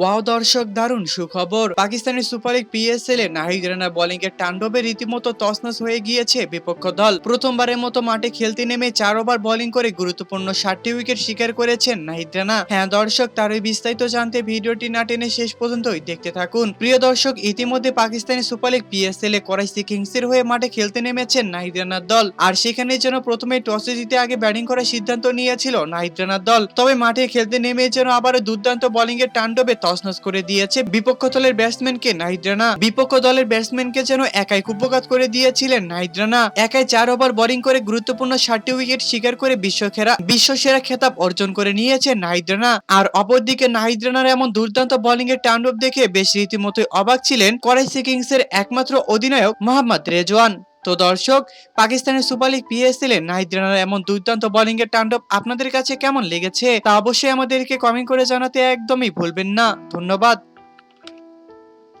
Wow দর্শক, দারুণ সুখবর। পাকিস্তানের সুপার লিগ পিএসএল এ নাহিদ রানা বোলিং এর তাণ্ডবে রীতিমতো তছনছ হয়ে গিয়েছে বিপক্ষ দল। প্রথমবারের মতো মাঠে খেলতে নেমে চার ওভার বোলিং করে গুরুত্বপূর্ণ ষাটটি উইকেট শিকার করেছেন নাহিদ রানা। হ্যাঁ দর্শক তার এই বিস্তারিত জানতে ভিডিওটি না টেনে শেষ পর্যন্তই দেখতে থাকুন। প্রিয় দর্শক, ইতিমধ্যে পাকিস্তানি সুপার লিগ পিএসএল এ করাইসি কিংসের হয়ে মাঠে খেলতে নেমেছেন নাহিদ রানার দল। আর সেখানে যেন প্রথমে টসে জিতে আগে ব্যাটিং করার সিদ্ধান্ত নিয়েছিল নাহিদ রানার দল। তবে মাঠে খেলতে নেমে যেন আবারও দুর্দান্ত বোলিং এর তাণ্ডবে তছনছ করে দিয়েছে বিপক্ষ দলের ব্যাটসম্যানকে নাহিদ রানা বিপক্ষ দলের ব্যাটসম্যানকে যেন একাই কুপঘাত করে দিয়েছিলেন নাহিদ রানা একাই চার ওভার বোলিং করে গুরুত্বপূর্ণ ষাটটি উইকেট শিকার করে বিশ্বসেরা বিশ্বসেরা খেতাব অর্জন করে নিয়েছে নাহিদ রানা আর অপরদিকে নাহিদ রানার এমন দুর্দান্ত বোলিং এর তাণ্ডব দেখে বেশ রীতিমতোই অবাক ছিলেন করাইসি কিংস এর একমাত্র অধিনায়ক মোহাম্মদ রেজওয়ান। তো দর্শক, পাকিস্তানের সুপার লিগ পিএসএল এ নাহিদ রানার এমন দুর্দান্ত বোলিং এর তাণ্ডব আপনাদের কাছে কেমন লেগেছে তা অবশ্যই আমাদেরকে কমেন্ট করে জানাতে একদমই ভুলবেন না। ধন্যবাদ।